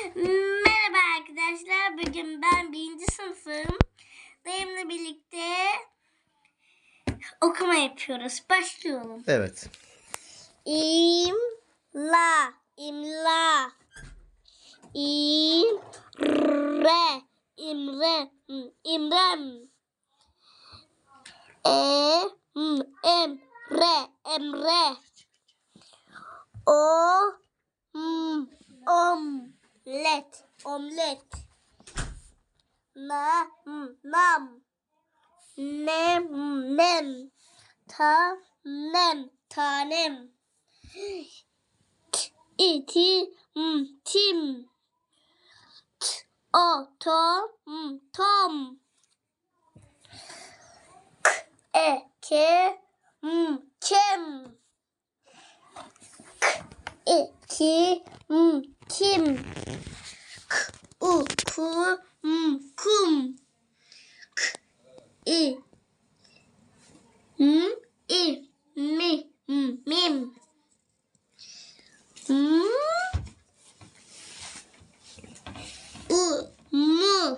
Merhaba arkadaşlar. Bugün ben birinci sınıfım. Dayımla birlikte okuma yapıyoruz. Başlayalım. Evet. İmla, imla. İmre, imre, imrem. E, m, emre, emre. O, m, omlet, omlet. Na, nam. Nem, nem. Ta, nem, tanem. İti, tim. O, to, m, tom. K, e, ke, kem. K, e, m, kim. K, u, ku, m, kum. K, i, m, i, mi, m, mim. M, u, mu.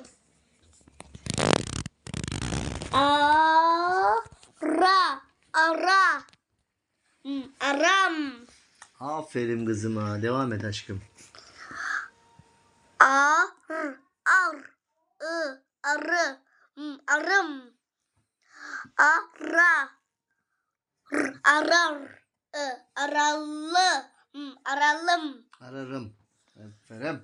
Ara, ara. Aram. Aferin kızıma. Devam et aşkım. Ar, ar, ı, arı, arım. Ara, arar, aralı, aralım. Ararım. Aferin.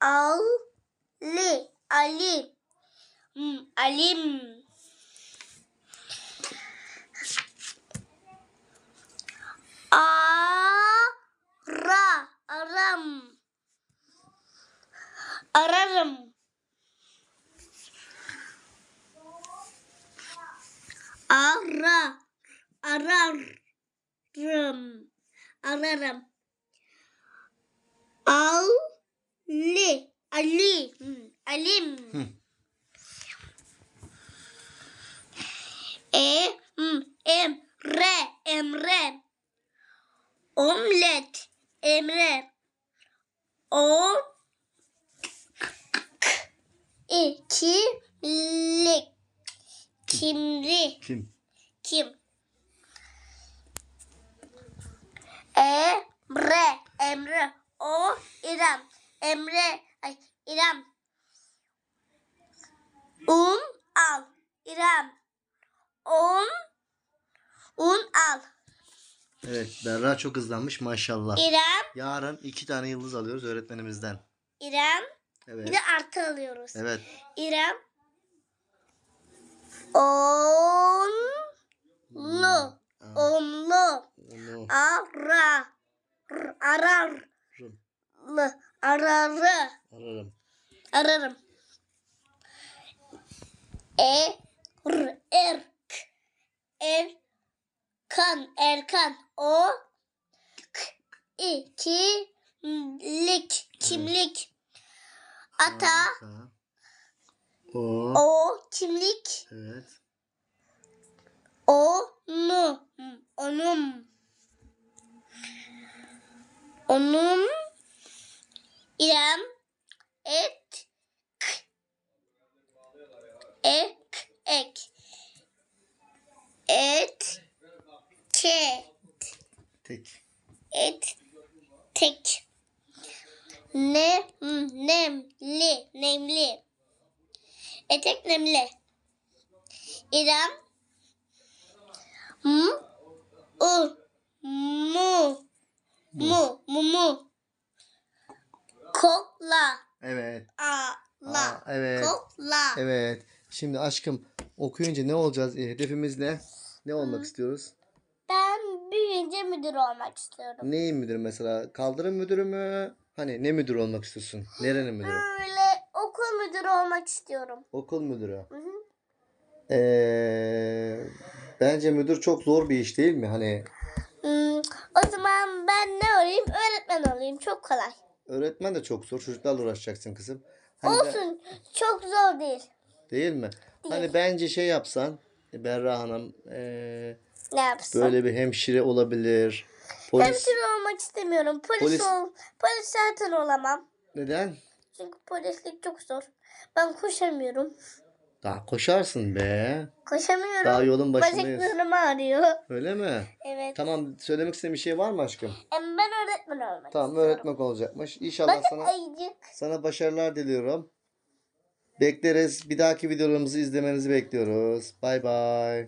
Ali, Ali, m, alim. Ara, aram. Ararım. Ara, ararım. Ararım. Ali, Ali, Alim. Hı. E, m, emre, emre. Omlet, emre. O, ikimlik, kimli, Kim? Kim? Emre, Emre. O İrem. Emre, ay İrem. Un al. İrem. Un un al. Evet. Berra çok hızlanmış maşallah. İrem, Yarın iki tane yıldız alıyoruz öğretmenimizden. İrem. Evet. Bir de artı alıyoruz. Evet. İrem. On lu. Onlu. Onu Ara. Arar. Lı. Ararı. Ararım. Ararım. E. R. Erk. Erkan. Erkan. O. K. İki. Lik. Kimlik. Ata. O. O. Kimlik. Evet. Onu. Onun. Onun. İrem. Et. K. Ek. Ek. Et. Ke. Tek. Et. Tek. Ne. Nemli. Nemli. Etek nemli. İrem. M. U. Mu. Mu. Mu. Mu. Kokla. Evet. Ala. Aa, evet. Kokla. Evet. Şimdi aşkım okuyunca ne olacağız? E, hedefimiz ne? Ne olmak istiyoruz? Ben büyüyünce müdür olmak istiyorum. Neyin müdürü mesela? Kaldırım müdürü mü? Hani ne müdür olmak istiyorsun? Nerenin müdürü? Böyle okul müdürü olmak istiyorum. Okul müdürü. Hı hı. Ee, bence müdür çok zor bir iş değil mi? Hani Hmm, o zaman ben ne olayım? Öğretmen olayım. Çok kolay. öğretmen de çok zor. Çocuklarla uğraşacaksın kızım. Hani ben- Olsun. Çok zor değil. değil mi? Hani bence şey yapsan Berra Hanım ee, Ne yapsın? böyle bir hemşire olabilir. Polis Hemşire olmak istemiyorum. Polis, Polis- ol. Polis zaten olamam. Neden? Çünkü polislik çok zor. Ben koşamıyorum. Daha koşarsın be. Koşamıyorum. Daha yolun başındayız. Bacaklarım ağrıyor. Öyle mi? Evet. Tamam söylemek istediğin bir şey var mı aşkım? Em, Ben öğretmen olmak Tamam istiyorum. öğretmek olacakmış. İnşallah Bakın sana ayıcık. sana başarılar diliyorum. Bekleriz. Bir dahaki videolarımızı izlemenizi bekliyoruz. Bay bay.